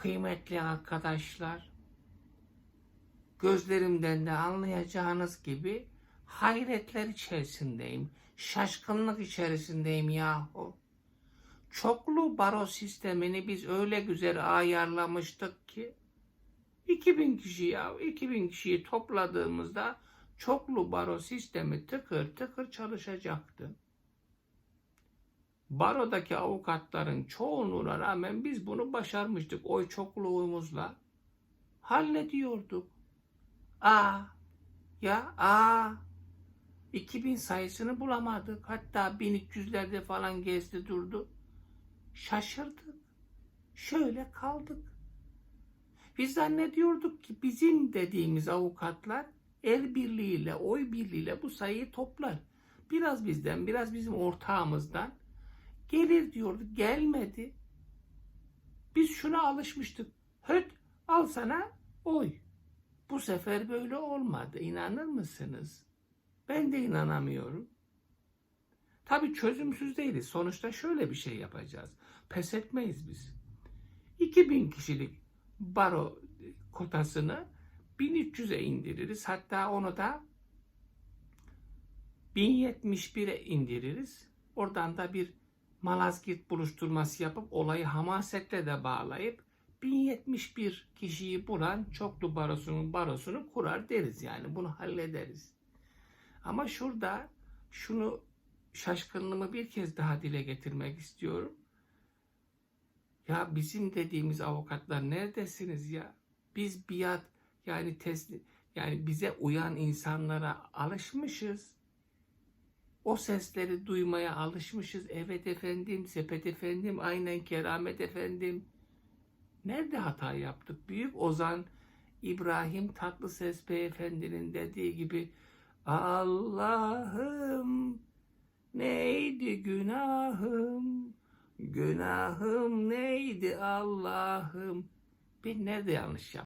Kıymetli arkadaşlar, gözlerimden de anlayacağınız gibi hayretler içerisindeyim. Şaşkınlık içerisindeyim yahu. Çoklu baro sistemini biz öyle güzel ayarlamıştık ki 2000 kişi ya 2000 kişiyi topladığımızda çoklu baro sistemi tıkır tıkır çalışacaktı. Barodaki avukatların çoğunluğuna rağmen biz bunu başarmıştık oy çokluğumuzla. Hallediyorduk. Aa, ya aa, 2000 sayısını bulamadık. Hatta 1300'lerde falan gezdi durdu. Şaşırdık. Şöyle kaldık. Biz zannediyorduk ki bizim dediğimiz avukatlar el birliğiyle, oy birliğiyle bu sayıyı toplar. Biraz bizden, biraz bizim ortağımızdan gelir diyorduk. Gelmedi. Biz şuna alışmıştık. Höt al sana oy. Bu sefer böyle olmadı. İnanır mısınız? Ben de inanamıyorum. Tabii çözümsüz değiliz. Sonuçta şöyle bir şey yapacağız. Pes etmeyiz biz. 2000 kişilik baro kotasını 1300'e indiririz. Hatta onu da 1071'e indiririz. Oradan da bir Malazgirt buluşturması yapıp olayı hamasetle de bağlayıp 1071 kişiyi bulan çoklu barosunun barosunu kurar deriz yani bunu hallederiz. Ama şurada şunu şaşkınlığımı bir kez daha dile getirmek istiyorum. Ya bizim dediğimiz avukatlar neredesiniz ya? Biz biat yani teslim yani bize uyan insanlara alışmışız. O sesleri duymaya alışmışız. Evet efendim, sepet efendim, aynen keramet efendim. Nerede hata yaptık? Büyük Ozan İbrahim Tatlıses Beyefendi'nin dediği gibi Allah'ım neydi günahım? Günahım neydi Allah'ım? Ben nerede yanlış yaptım?